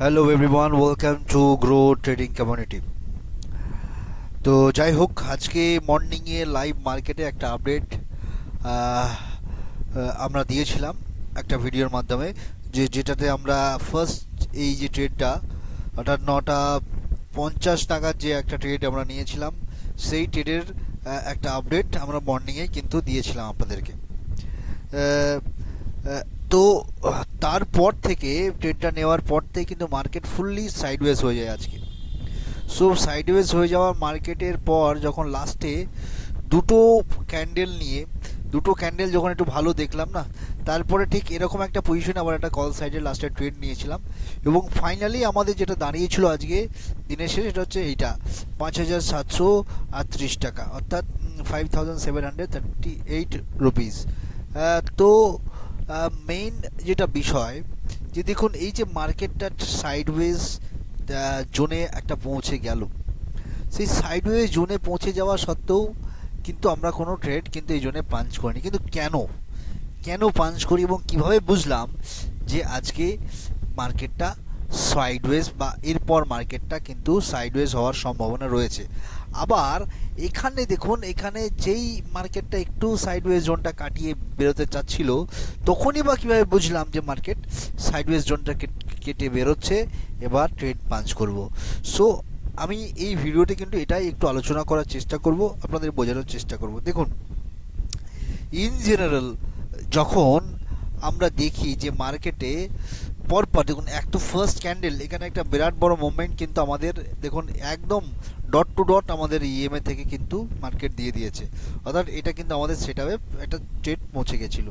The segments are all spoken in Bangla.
Hello everyone welcome to Groww trading community তো যাই হোক, আজকে মর্নিংয়ে লাইভ মার্কেটে একটা আপডেট আমরা দিয়েছিলাম একটা ভিডিওর মাধ্যমে, যে যেটাতে আমরা ফার্স্ট এই যে ট্রেডটা অর্থাৎ নটা পঞ্চাশ টাকার যে একটা ট্রেড আমরা নিয়েছিলাম, সেই ট্রেডের একটা আপডেট আমরা মর্নিংয়ে কিন্তু দিয়েছিলাম আপনাদেরকে। তো তারপর থেকে ট্রেডটা নেওয়ার পর থেকে কিন্তু মার্কেট ফুললি সাইডওয়েজ হয়ে যায় আজকে। সো সাইডওয়েজ হয়ে যাওয়া মার্কেটের পর যখন লাস্টে দুটো ক্যান্ডেল নিয়ে, দুটো ক্যান্ডেল যখন একটু ভালো দেখলাম না, তারপরে ঠিক এরকম একটা পজিশনে আবার একটা কল সাইডে লাস্টে ট্রেড নিয়েছিলাম। এবং ফাইনালি আমাদের যেটা দাঁড়িয়েছিল আজকে, দিনের শেষে, সেটা হচ্ছে এইটা, পাঁচ হাজার সাতশো আটত্রিশ টাকা, অর্থাৎ five thousand seven hundred thirty eight rupees তো মেইন যেটা বিষয়, যে দেখুন, এই যে মার্কেটটা সাইডওয়েজ জোনে একটা পৌঁছে গেল। সেই সাইডওয়েজ জোনে পৌঁছে যাওয়া সত্ত্বেও কিন্তু আমরা কোনো ট্রেড কিন্তু এই জোনে পাঞ্চ করিনি। কিন্তু কেন? কেন পাঞ্চ করি এবং কীভাবে বুঝলাম যে আজকে মার্কেটটা সাইডওয়েজ বা এরপর মার্কেটটা কিন্তু সাইডওয়েজ হওয়ার সম্ভাবনা রয়েছে। আবার এখানে দেখুন, এখানে যেই মার্কেটটা একটু সাইডওয়েজ জোনটা কাটিয়ে বেরোতে চাচ্ছিল, তখনই বা কীভাবে বুঝলাম যে মার্কেট সাইডওয়েজ জোনটা কেটে বেরোচ্ছে, এবার ট্রেড পাঞ্চ করব। সো আমি এই ভিডিওতে কিন্তু এটাই একটু আলোচনা করার চেষ্টা করব, আপনাদের বোঝানোর চেষ্টা করব। দেখুন ইন জেনারেল যখন আমরা দেখি যে মার্কেটে পরপর দেখুন, এক তো ফার্স্ট ক্যান্ডেল এখানে একটা বিরাট বড় মুভমেন্ট কিন্তু আমাদের, দেখুন, একদম ডট টু ডট আমাদের ইএমএ থেকে কিন্তু মার্কেট দিয়ে দিয়েছে। অর্থাৎ এটা কিন্তু আমাদের সেটাবে একটা ট্রেড পৌঁছে গেছিল।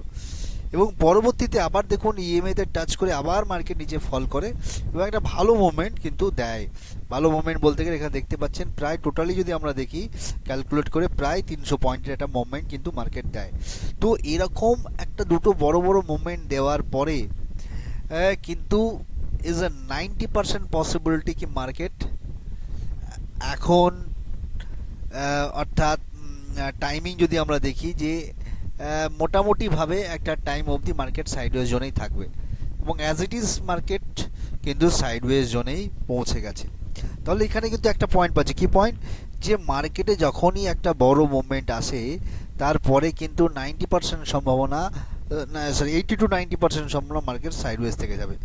এবং পরবর্তীতে আবার দেখুন ইএমএতে টাচ করে আবার মার্কেট নিচে ফল করে এবং একটা ভালো মুভমেন্ট কিন্তু দেয়। ভালো মুভমেন্ট বলতে গেলে এখানে দেখতে পাচ্ছেন, প্রায় টোটালি যদি আমরা দেখি ক্যালকুলেট করে প্রায় তিনশো পয়েন্টের একটা মুভমেন্ট কিন্তু মার্কেট দেয়। তো এরকম একটা দুটো বড় বড় মুভমেন্ট দেওয়ার পরে কিন্তু is a ninety percent possibility কি মার্কেট এখন অর্থাৎ টাইমিং যদি আমরা দেখি যে মোটামুটিভাবে একটা টাইম অবধি মার্কেট সাইডওয়েজ জোনেই থাকবে। এবং অ্যাজ ইট ইজ মার্কেট কিন্তু সাইডওয়েজ জোনেই পৌঁছে গেছে। তাহলে এখানে কিন্তু একটা পয়েন্ট পাচ্ছি। কি পয়েন্ট যে মার্কেটে যখনই একটা বড় মুভমেন্ট আসে, তারপরে কিন্তু নাইনটি পার্সেন্ট সম্ভাবনা sorry eighty two ninety percent সম্ভাবনা মার্কেট সাইডওয়েজ থেকে যাবে।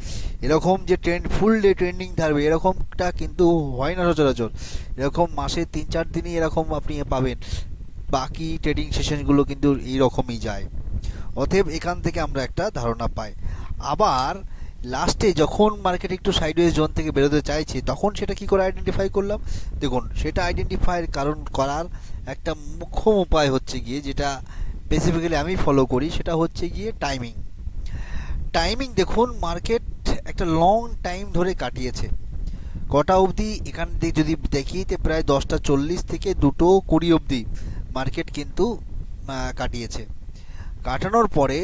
এরকম যে ট্রেন্ড ফুল ডে ট্রেন্ডিং থাকবে, এরকমটা কিন্তু হয় না সচরাচর। এরকম মাসে তিন, চার দিনই এরকম আপনি পাবেন। বাকি ট্রেডিং সেশনগুলো কিন্তু এইরকমই যায়। অতএব এখান থেকে আমরা একটা ধারণা পাই। আবার লাস্টে যখন মার্কেট একটু সাইডওয়েজ জোন থেকে বেরোতে চাইছে, তখন সেটা কি করে আইডেন্টিফাই করলাম? দেখুন, সেটা আইডেন্টিফাইয়ের কারণ করার একটা মুখ্য উপায় হচ্ছে গিয়ে যেটা বেসিফিক্যালি আমি ফলো করি, সেটা হচ্ছে গিয়ে টাইমিং টাইমিং দেখুন মার্কেট একটা লং টাইম ধরে কাটিয়েছে। কটা অবধি? এখান থেকে যদি দেখি তো প্রায় দশটা চল্লিশ থেকে দুটো কুড়ি অবধি মার্কেট কিন্তু কাটিয়েছে। কাটানোর পরে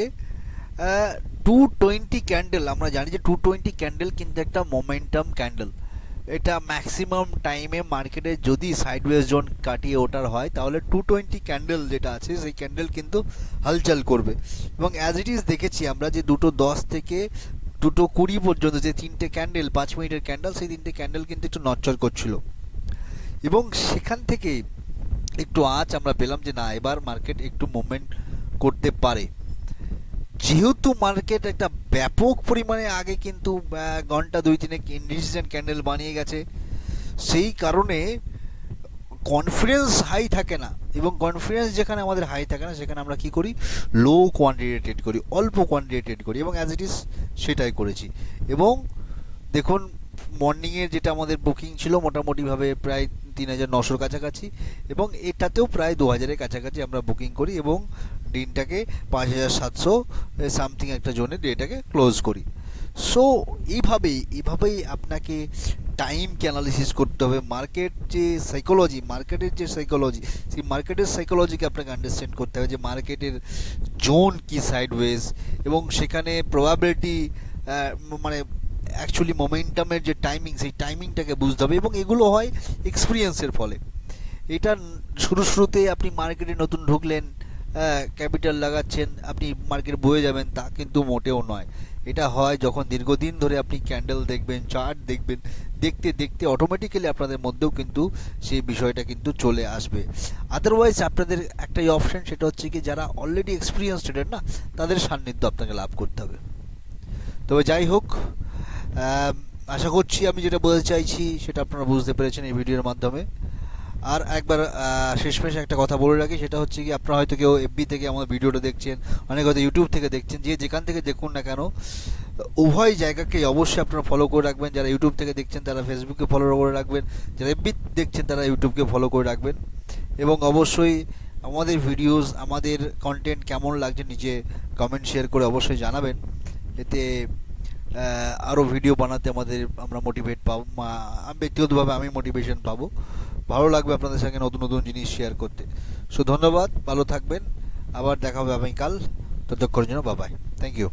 টু টোয়েন্টি ক্যান্ডেল আমরা জানি যে টু টোয়েন্টি ক্যান্ডেল কিন্তু একটা মোমেন্টাম ক্যান্ডেল এটা ম্যাক্সিমাম টাইমে মার্কেটে যদি সাইডওয়েজ জোন কাটিয়ে ওঠার হয়, তাহলে টু টোয়েন্টি ক্যান্ডেল যেটা আছে, সেই ক্যান্ডেল কিন্তু হালচাল করবে। এবং অ্যাজ ইট ইজ দেখেছি আমরা যে দুটো দশ থেকে দুটো কুড়ি পর্যন্ত যে তিনটে ক্যান্ডেল পাঁচ মিনিটের ক্যান্ডেল সেই তিনটে ক্যান্ডেল কিন্তু একটু নচ্চর করছিল। এবং সেখান থেকে একটু আঁচ আমরা পেলাম যে না, এবার মার্কেট একটু মুভমেন্ট করতে পারে। যেহেতু মার্কেট একটা ব্যাপক পরিমাণে আগে কিন্তু ঘণ্টা দুই তিনে ইন্ডিসিশন ক্যান্ডেল বানিয়ে গেছে, সেই কারণে কনফিডেন্স হাই থাকে না। এবং কনফিডেন্স যেখানে আমাদের হাই থাকে না, সেখানে আমরা কি করি? লো কোয়ান্টিটি করি, অল্প কোয়ান্টিটি করি এবং অ্যাজ ইট ইজ সেটাই করেছি। এবং দেখুন মর্নিংয়ের যেটা আমাদের বুকিং ছিল, মোটামুটিভাবে প্রায় তিন হাজার নশোর কাছাকাছি এবং এটাতেও প্রায় দু হাজারের কাছাকাছি আমরা বুকিং করি এবং দিনটাকে পাঁচ হাজার সাতশো সামথিং একটা জোনে ডেটাকে ক্লোজ করি। সো এইভাবেই এইভাবেই আপনাকে টাইমকে অ্যানালিসিস করতে হবে। মার্কেট যে সাইকোলজি মার্কেটের যে সাইকোলজি সেই মার্কেটের সাইকোলজিকে আপনাকে আন্ডারস্ট্যান্ড করতে হবে যে মার্কেটের জোন কি সাইডওয়েজ এবং সেখানে প্রবাবিলিটি মানে অ্যাকচুয়ালি মোমেন্টামের যে টাইমিং সেই টাইমিংটাকে বুঝতে হবে এবং এগুলো হয় এক্সপিরিয়েন্সের ফলে। এটা শুরু শুরুতে আপনি মার্কেটে নতুন ঢুকলেন ক্যাপিটাল লাগাচ্ছেন, আপনি মার্কেট বয়ে যাবেন, তা কিন্তু মোটেও নয়। এটা হয় যখন দীর্ঘদিন ধরে আপনি ক্যান্ডেল দেখবেন চার্ট দেখবেন, দেখতে দেখতে অটোমেটিক্যালি আপনাদের মধ্যেও কিন্তু সেই বিষয়টা কিন্তু চলে আসবে। আদারওয়াইজ আপনাদের একটাই অপশান সেটা হচ্ছে কি, যারা অলরেডি এক্সপিরিয়েন্স ট্রেডার না, তাদের সান্নিধ্য আপনাকে লাভ করতে হবে। তবে যাই হোক আশা করছি আমি যেটা বলতে চাইছি, সেটা আপনারা বুঝতে পেরেছেন এই ভিডিওর মাধ্যমে। আর একবার শেষমেশ একটা কথা বলে রাখি, সেটা হচ্ছে কি আপনারা হয়তো কেউ এফবি থেকে আমাদের ভিডিওটা দেখছেন, অনেক হয়তো ইউটিউব থেকে দেখছেন, যে যেখান থেকে দেখুন না কেন, উভয় জায়গাকে অবশ্যই আপনারা ফলো করে রাখবেন। যারা ইউটিউব থেকে দেখছেন, তারা ফেসবুকে ফলো করে রাখবেন। যারা এফবি দেখছেন, তারা ইউটিউবকে ফলো করে রাখবেন। এবং অবশ্যই আমাদের ভিডিওস আমাদের কন্টেন্ট কেমন লাগছে, নিজে কমেন্ট শেয়ার করে অবশ্যই জানাবেন। এতে আরও ভিডিও বানাতে আমাদের আমরা মোটিভেট পাব। ব্যক্তিগতভাবে আমি মোটিভেশন পাবো। ভালো লাগবে আপনাদের সঙ্গে নতুন নতুন জিনিস শেয়ার করতে। সো ধন্যবাদ, ভালো থাকবেন। আবার দেখা হবে আমি আগামীকাল। ততক্ষণের জন্য বাবাই থ্যাংক ইউ